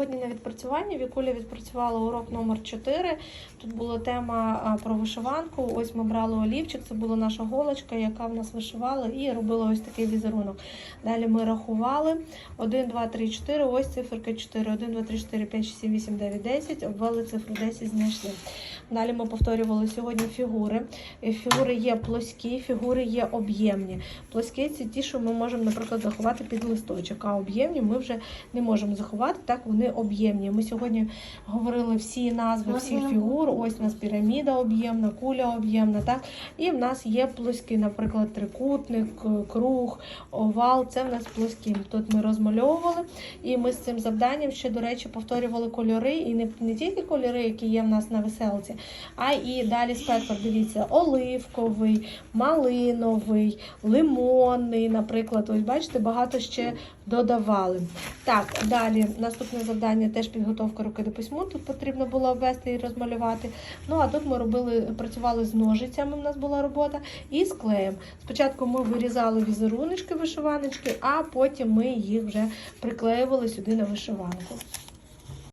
Сьогодні на відпрацюванні Вікуля відпрацювала урок номер 4. Тут була тема про вишиванку. Ось ми брали олівчик, це була наша голочка, яка в нас вишивала, і робила ось такий візерунок. Далі ми рахували 1, 2, 3, 4. Ось циферка 4. 1, 2, 3, 4, 5, 6, 7, 8, 9, 10. Обвели цифру 10, знайшли. Далі ми повторювали сьогодні фігури. Фігури є плоскі, фігури є об'ємні. Плоскі це ті, що ми можемо, наприклад, заховати під листочок, а об'ємні ми вже не можемо заховати, так вони об'ємні. Ми сьогодні говорили всі назви всіх фігур. Ось у нас піраміда об'ємна, куля об'ємна, так? І в нас є плоскі, наприклад, трикутник, круг, овал. Це в нас плоскі. Тут ми розмальовували. І ми з цим завданням ще, до речі, повторювали кольори. І не, не тільки кольори, які є в нас на веселці, а і далі спектр. Дивіться, оливковий, малиновий, лимонний, наприклад. Ось бачите, багато ще додавали. Так, далі наступне завдання теж підготовка руки до письму. Тут потрібно було ввести і розмалювати. Ну а тут ми робили, працювали з ножицями. У нас була робота, і з клеєм. Спочатку ми вирізали візеруночки, вишиваночки, а потім ми їх вже приклеювали сюди на вишиванку.